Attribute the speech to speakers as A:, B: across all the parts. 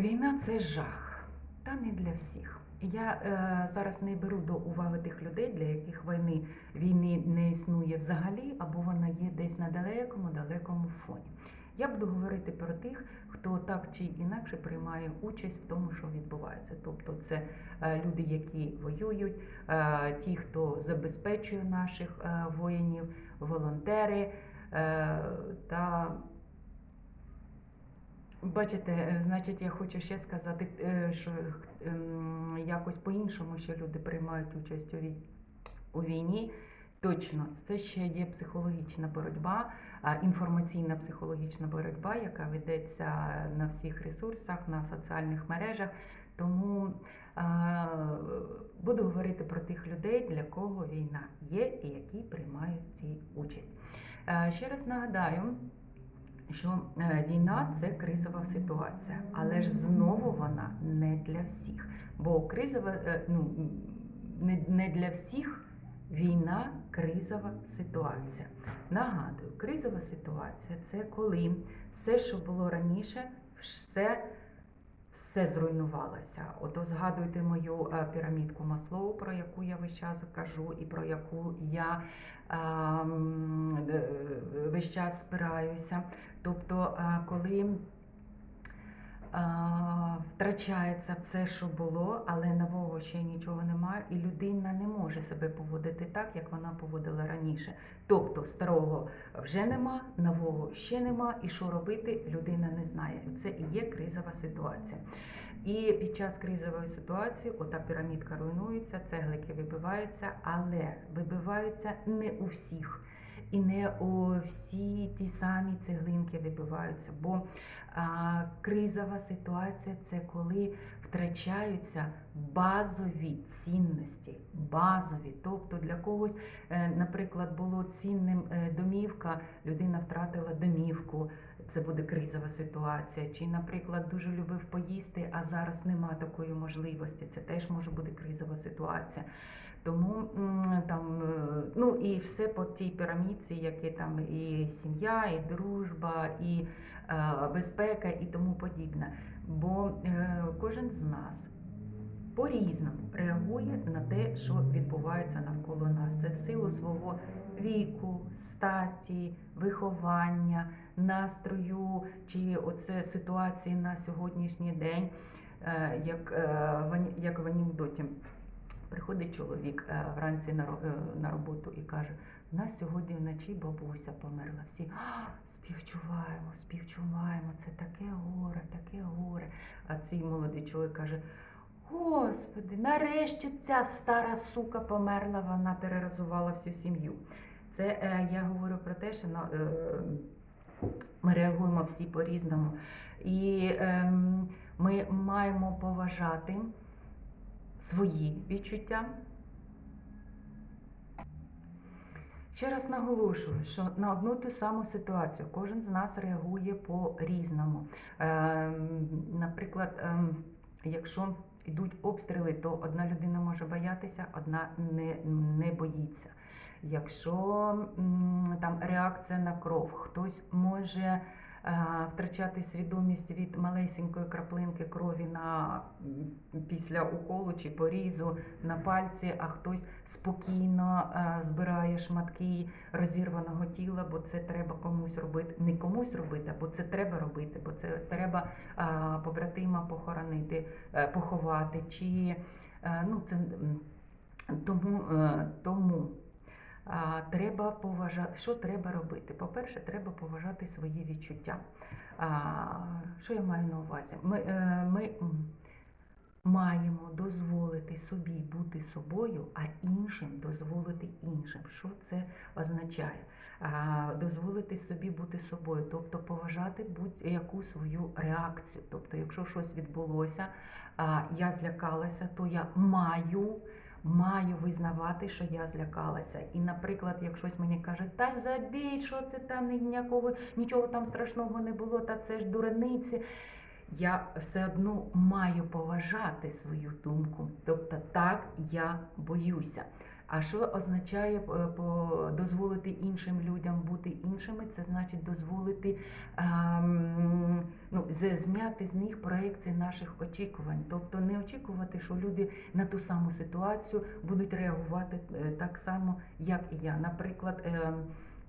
A: Війна це жах, та не для всіх. Я е, зараз не беру до уваги тих людей, для яких війни, війни не існує взагалі, або вона є десь на далекому, далекому фоні. Я буду говорити про тих, хто так чи інакше приймає участь в тому, що відбувається. Тобто, це е, люди, які воюють, е, ті, хто забезпечує наших е, воїнів, волонтери е, та Бачите, е, значить, я хочу ще сказати, е, що ем, якось по-іншому, що люди приймають участь у війні. Точно, це ще є психологічна боротьба, інформаційна психологічна боротьба, яка ведеться на всіх ресурсах, на соціальних мережах. Тому а, буду говорити про тих людей, для кого війна є і які приймають в цій участь. Е, Ще раз нагадаю, що е, війна це кризова ситуація, але ж знову вона не для всіх. Бо кризова, е, ну не, для всіх війна кризова ситуація. Нагадую, кризова ситуація це коли все, що було раніше, все. Все зруйнувалося. Ото згадуйте мою е, пірамідку Маслоу, про яку я весь час кажу, і про яку я ем, е, весь час спираюся. Тобто, е, коли е, втрачається все, що було, але нового ще нічого немає, і людина не може себе поводити так, як вона поводила раніше. Тобто старого вже нема, нового ще нема, і що робити, людина не знає. Це і є кризова ситуація. І під час кризової ситуації ота пірамідка руйнується, цеглики вибиваються, але вибиваються не у всіх. І не о, всі ті самі цеглинки вибиваються, бо а, кризова ситуація це коли втрачаються базові цінності, базові. Тобто для когось, е, наприклад, було цінним е, домівка, людина втратила домівку, це буде кризова ситуація. Чи, наприклад, дуже любив поїсти, а зараз нема такої можливості. Це теж може бути кризова ситуація. Тому там, е, ну і все по тій пірамідці, які там і сім'я, і дружба, і е, безпека, і тому подібне. Бо е, кожен з нас по-різному реагує на те, що відбувається навколо нас. Це в силу свого віку, статі, виховання, настрою, чи оце ситуації на сьогоднішній день, Е, як, е, як в анекдоті. Приходить чоловік е, вранці на, ро- на роботу і каже: у нас сьогодні вночі бабуся померла. Всі співчуваємо, співчуваємо, це таке горе, таке горе. А цей молодий чоловік каже: Господи, нарешті ця стара сука померла, вона тероризувала всю сім'ю. Це я говорю про те, що ну, ми реагуємо всі по-різному. І е, ми маємо поважати свої відчуття. Ще раз наголошую, що на одну ту саму ситуацію кожен з нас реагує по-різному. Ем, Наприклад, ем, якщо йдуть обстріли, то одна людина може боятися, одна не, не боїться. Якщо там реакція на кров, хтось може е, втрачати свідомість від малесенької краплинки крові на після уколу чи порізу на пальці, а хтось спокійно е, збирає шматки розірваного тіла, бо це треба комусь робити. Не комусь робити, бо це треба робити, бо це треба е, побратима похоронити, поховати. Чи ну це тому, тому треба поважати, що треба робити? По-перше, треба поважати свої відчуття. Що я маю на увазі? Ми, е, ми маємо дозволити собі бути собою, а іншим дозволити іншим. Що це означає? Дозволити собі бути собою, тобто поважати будь-яку свою реакцію. Тобто, якщо щось відбулося, я злякалася, то я маю маю визнавати, що я злякалася. І, наприклад, як щось мені каже, та забій, що це там ніякого, нічого там страшного не було, та це ж дурниці. Я все одно маю поважати свою думку. Тобто, так я боюся. А що означає е, дозволити іншим людям бути іншими? Це значить дозволити ем, ну, зняти з них проекції наших очікувань. Тобто не очікувати, що люди на ту саму ситуацію будуть реагувати е, так само, як і я. Наприклад, ем,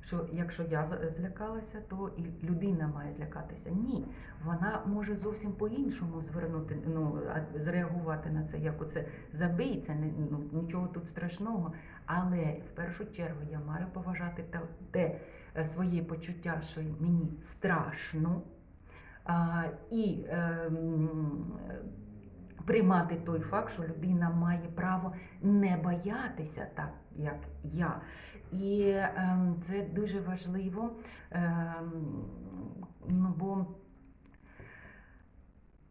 A: що якщо я злякалася, то і людина має злякатися. Ні, вона може зовсім по-іншому звернути, ну зреагувати на це, як оце забий, це не ну нічого тут страшного. Але в першу чергу я маю поважати те, те е, своє почуття, що мені страшно, а, і ем, приймати той факт, що людина має право не боятися так, як я. І ем, це дуже важливо, ем, ну, бо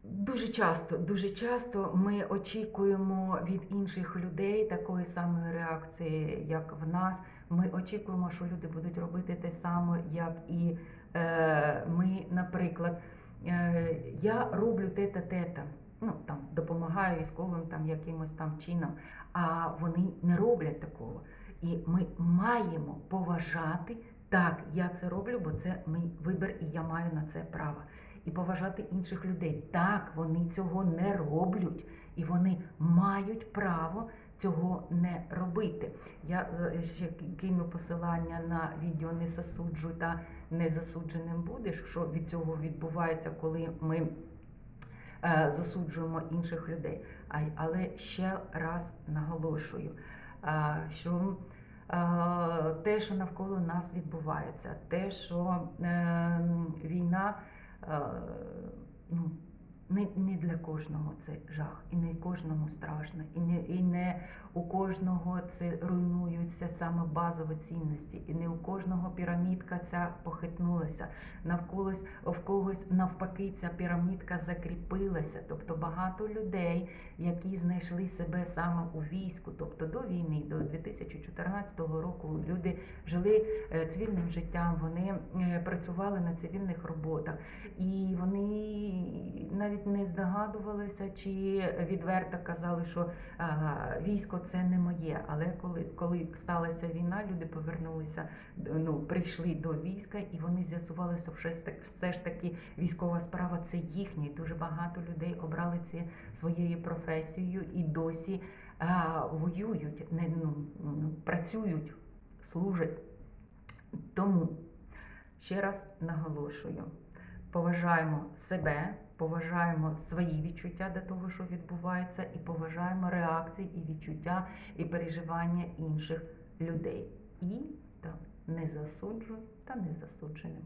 A: Дуже часто, дуже часто ми очікуємо від інших людей такої самої реакції, як в нас. Ми очікуємо, що люди будуть робити те саме, як і е, ми, наприклад, е, я роблю те-та, те-та. Ну там допомагаю військовим там якимось там чином, а вони не роблять такого. І ми маємо поважати так, я це роблю, бо це мій вибір, і я маю на це право і поважати інших людей. Так, вони цього не роблять, і вони мають право цього не робити. Я ще кину посилання на відео не засуджуй та не засудженим будеш, що від цього відбувається, коли ми е, засуджуємо інших людей. Але ще раз наголошую, е, що е, те, що навколо нас відбувається, те, що е, війна е, ну, не, не для кожного це жах, і не кожному страшно, і не, і не у кожного це руйнуються саме базові цінності, і не у кожного пірамідка ця похитнулася. Навколо в когось навпаки ця пірамідка закріпилася. Тобто багато людей, які знайшли себе саме у війську, тобто до війни, до 2014 року, люди жили е, цивільним життям, вони е, працювали на цивільних роботах, і вони навіть не здогадувалися чи відверто казали, що а, військо це не моє. Але коли, коли сталася війна, люди повернулися, ну прийшли до війська, і вони з'ясували, що все ж таки, військова справа це їхнє. І Дуже багато людей обрали це своєю професією і досі а, воюють, не ну, працюють, служать. Тому ще раз наголошую. Поважаємо себе, поважаємо свої відчуття до того, що відбувається, і поважаємо реакції і відчуття і переживання інших людей. І та не засуджуй та не засудженим.